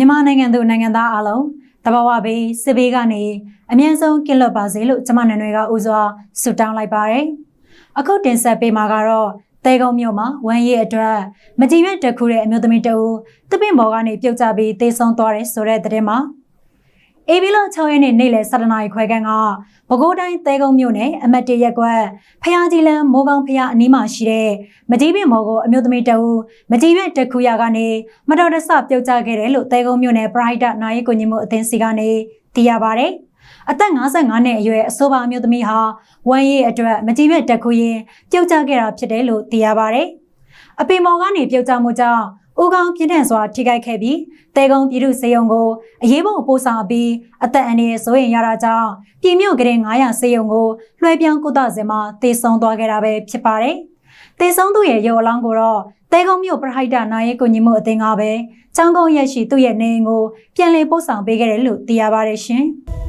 မြန်မာနိုင်ငံသူနိုင်ငံသားအားလုံးတဘာဝဘေးစစ်ဘေးကနေအမြင့်ဆုံးကင်းလွတ်ပါစေလို့ကျမနန္ဒွေကဦးစွာဆုတောင်းလိုက်ပါတယ်။အခုတင်ဆက်ပေးမှာကတော့တဲကုန်းမြို့မှာဝမ်းရည်အတွက်မကြည်ရွက်တစ်ခုတဲ့အမျိုးသမီးတဦးတပင့်ဘော်ကနေပြုတ်ကျပြီးတေဆုံးသွားတယ်ဆိုတဲ့သတင်းမှာ အေဘီလာ6ရက်နေ့နေ့လယ်7:00နာရီခွဲခန့်ကပဲခူးတိုင်းတဲကုန်းမြို့နယ်အမတ်တရက်ကွက်ဖျားကြီးလန်းမိုးကောင်းဖျားအနီးမှာရှိတဲ့မကြည်ပင်မော်ကိုအမျိုးသမီးတဦးမကြည်ရွက်တစ်ခုရကနေမတော်တဆပြုတ်ကျခဲ့တယ်လို့တဲကုန်းမြို့နယ်ပရိုက်တာနိုင်ကိုညီမှုအသင်းစီကနေသိရပါဗျ။အသက်55နှစ်အရွယ်အဆိုပါအမျိုးသမီးဟာဝမ်းရည်အတွက်မကြည်ရွက်တစ်ခုရင်ပြုတ်ကျခဲ့တာဖြစ်တယ်လို့သိရပါဗျ။အပင်မော်ကနေပြုတ်ကျမှုကြောင့် ဦးကောင်းပြင်းထန်စွာထိခိုက်ခဲ့ပြီးတဲကုန်းပြည်သူစေယုံကိုအရေးပေါ်ပို့ဆောင်ပြီးအသက်အန္တရာယ်ဆိုရင်ရတာကြောင့်ပြည်မြို့ကလေး900စေယုံကိုလွှဲပြောင်းကုသစင်မှာတေဆုံးသွားခဲ့တာပဲဖြစ်ပါတယ်။တေဆုံးသူရဲ့ရုပ်အလောင်းကိုတော့တဲကုန်းမြို့ပရဟိတနာရေးကိုညီမှုအသင်းကပဲချောင်းကုန်းရက်ရှိသူ့ရဲ့နေအိမ်ကိုပြန်လည်ပို့ဆောင်ပေးခဲ့တယ်လို့သိရပါတယ်ရှင်။